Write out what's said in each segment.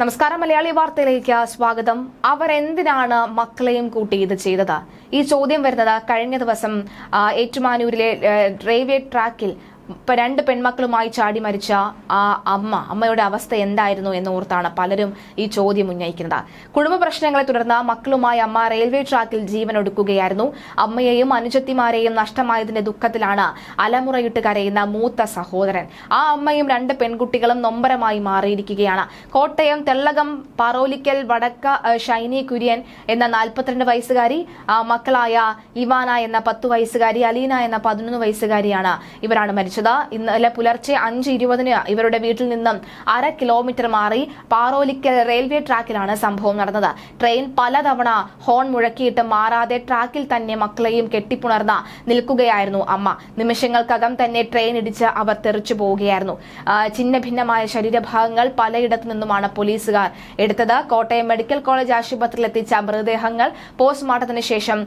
നമസ്കാരം മലയാളി വാർത്തയിലേക്ക് സ്വാഗതം. അവർ എന്തിനാണ് മക്കളെയും കൂട്ടി ഇത് ചെയ്തത്? ഈ ചോദ്യം വരുന്നത് കഴിഞ്ഞ ദിവസം ഏറ്റുമാനൂരിലെ റെയിൽവേ ട്രാക്കിൽ ഇപ്പൊ രണ്ട് പെൺമക്കളുമായി ചാടി മരിച്ച ആ അമ്മ അമ്മയുടെ അവസ്ഥ എന്തായിരുന്നു എന്ന് ഓർത്താണ് പലരും ഈ ചോദ്യം ഉന്നയിക്കുന്നത്. കുടുംബ പ്രശ്നങ്ങളെ തുടർന്ന് മക്കളുമായി അമ്മ റെയിൽവേ ട്രാക്കിൽ ജീവൻ ഒടുക്കുകയായിരുന്നു അമ്മയെയും അനുജത്തിമാരെയും നഷ്ടമായതിന്റെ ദുഃഖത്തിലാണ് അലമുറയിട്ട് കരയുന്ന മൂത്ത സഹോദരൻ. ആ അമ്മയും രണ്ട് പെൺകുട്ടികളും നൊമ്പരമായി മാറിയിരിക്കുകയാണ്. കോട്ടയം തെള്ളകം പാറോലിക്കൽ വടക്ക ഷൈനി കുര്യൻ എന്ന നാൽപ്പത്തിരണ്ട് വയസ്സുകാരി മക്കളായ ഇവാന എന്ന പത്ത് വയസ്സുകാരി അലീന എന്ന പതിനൊന്ന് വയസ്സുകാരിയാണ് ഇവരാണ് മരിച്ചത്. ഇന്നലെ പുലർച്ചെ അഞ്ച് ഇരുപതിന് ഇവരുടെ വീട്ടിൽ നിന്നും അര കിലോമീറ്റർ മാറി പാറോലിക്കൽ റെയിൽവേ ട്രാക്കിലാണ് സംഭവം നടന്നത്. ട്രെയിൻ പലതവണ ഹോൺ മുഴക്കിയിട്ട് മാറാതെ ട്രാക്കിൽ തന്നെ മക്കളെയും കെട്ടിപ്പുണർന്ന നിൽക്കുകയായിരുന്നു അമ്മ. നിമിഷങ്ങൾക്കകം തന്നെ ട്രെയിൻ ഇടിച്ച് അവർ തെറിച്ചു പോവുകയായിരുന്നു. ചിന്ന ഭിന്നമായ ശരീരഭാഗങ്ങൾ പലയിടത്തു നിന്നുമാണ് പോലീസുകാർ എടുത്തത്. കോട്ടയം മെഡിക്കൽ കോളേജ് ആശുപത്രിയിൽ എത്തിച്ച മൃതദേഹങ്ങൾ പോസ്റ്റ്മോർട്ടത്തിന് ശേഷം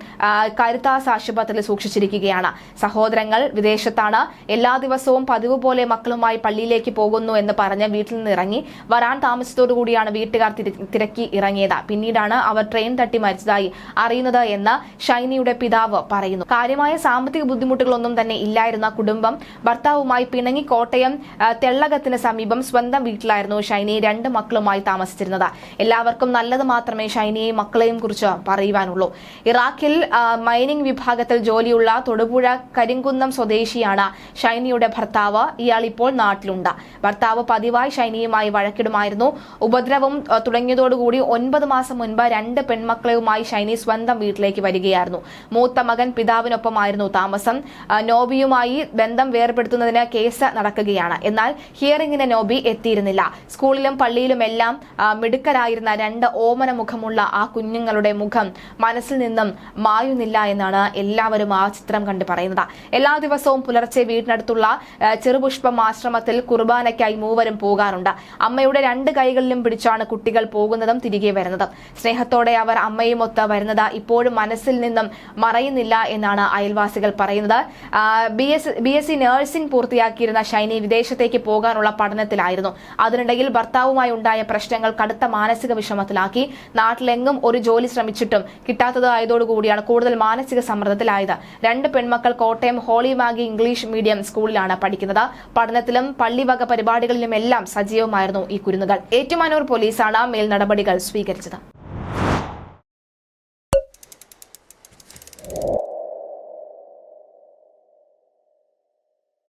കരുത്താസ് ആശുപത്രിയിൽ സൂക്ഷിച്ചിരിക്കുകയാണ്. സഹോദരങ്ങൾ വിദേശത്താണ്. എല്ലാ ദിവസവും പതിവ് പോലെ മക്കളുമായി പള്ളിയിലേക്ക് പോകുന്നു എന്ന് പറഞ്ഞ് വീട്ടിൽ നിന്ന് ഇറങ്ങി വരാൻ താമസത്തോടുകൂടിയാണ് വീട്ടുകാർ തിര- തിരക്കി ഇറങ്ങിയത്. പിന്നീടാണ് അവർ ട്രെയിൻ തട്ടി മരിച്ചതായി അറിയുന്നത് എന്ന് ഷൈനിയുടെ പിതാവ് പറയുന്നു. കാര്യമായ സാമ്പത്തിക ബുദ്ധിമുട്ടുകളൊന്നും തന്നെ ഇല്ലായിരുന്ന കുടുംബം ഭർത്താവുമായി പിണങ്ങി കോട്ടയം തെള്ളകത്തിന് സമീപം സ്വന്തം വീട്ടിലായിരുന്നു ഷൈനി രണ്ട് മക്കളുമായി താമസിച്ചിരുന്നത്. എല്ലാവർക്കും നല്ലത് മാത്രമേ ഷൈനിയെയും മക്കളെയും കുറിച്ച് പറയുവാനുള്ളൂ. ഇറാഖിൽ മൈനിങ് വിഭാഗത്തിൽ ജോലിയുള്ള തൊടുപുഴ കരിങ്കുന്നം സ്വദേശിയാണ് ഷൈനിയുടെ ഭർത്താവ് ഇയാൾ ഇപ്പോൾ നാട്ടിലുണ്ട്. ഭർത്താവ് പതിവായി ഷൈനിയുമായി വഴക്കിടുമായിരുന്നു. ഉപദ്രവം തുടങ്ങിയതോടുകൂടി ഒൻപത് മാസം മുൻപ് രണ്ട് പെൺമക്കളുമായി ഷൈനി സ്വന്തം വീട്ടിലേക്ക് വരികയായിരുന്നു. മൂത്ത മകൻ പിതാവിനൊപ്പമായിരുന്നു താമസം. നോബിയുമായി ബന്ധം വേർപെടുത്തുന്നതിന് കേസ് നടക്കുകയാണ്. എന്നാൽ ഹിയറിംഗിന് നോബി എത്തിയിരുന്നില്ല. സ്കൂളിലും പള്ളിയിലുമെല്ലാം മിടുക്കരായിരുന്ന രണ്ട് ഓമന മുഖമുള്ള ആ കുഞ്ഞുങ്ങളുടെ മുഖം മനസ്സിൽ നിന്നും മായുന്നില്ല എന്നാണ് എല്ലാവരും ആ ചിത്രം കണ്ട് പറയുന്നത്. എല്ലാ ദിവസവും പുലർച്ചെ വീടിനടുത്തുള്ള ആ, ചെറുപുഷ്പം ആശ്രമത്തിൽ കുർബാനയ്ക്കായി മൂവരും പോകാറുണ്ട്. അമ്മയുടെ രണ്ട് കൈകളിലും പിടിച്ചാണ് കുട്ടികൾ പോകുന്നതും തിരികെ വരുന്നതും. സ്നേഹത്തോടെ അവർ അമ്മയും ഒത്ത് വരുന്നത് ഇപ്പോഴും മനസ്സിൽ നിന്നും മറയുന്നില്ല എന്നാണ് അയൽവാസികൾ പറയുന്നത്. B S B S C nursing പൂർത്തിയാക്കിയിരുന്ന Shiny വിദേശത്തേക്ക് പോകാനുള്ള പഠനത്തിലായിരുന്നു. അതിനിടയിൽ ഭർത്താവുമായി ഉണ്ടായ പ്രശ്നങ്ങൾ കടുത്ത മാനസിക വിഷമത്തിലാക്കി. നാട്ടിലെങ്ങും ഒരു ജോലി ശ്രമിച്ചിട്ടും കിട്ടാത്തത് ആയതോടുകൂടിയാണ് കൂടുതൽ മാനസിക സമ്മർദ്ദത്തിലായത്. രണ്ട് പെൺമക്കൾ Kottayam Holy Magi English medium സ്കൂളിലാണ് പഠിക്കുന്നത്. പഠനത്തിലും പള്ളിവക പരിപാടികളിലും എല്ലാം സജീവമായിരുന്നു ഈ കുരുന്നുകൾ. ഏറ്റുമാനൂർ പോലീസാണ് മേൽ നടപടികൾ സ്വീകരിച്ചത്.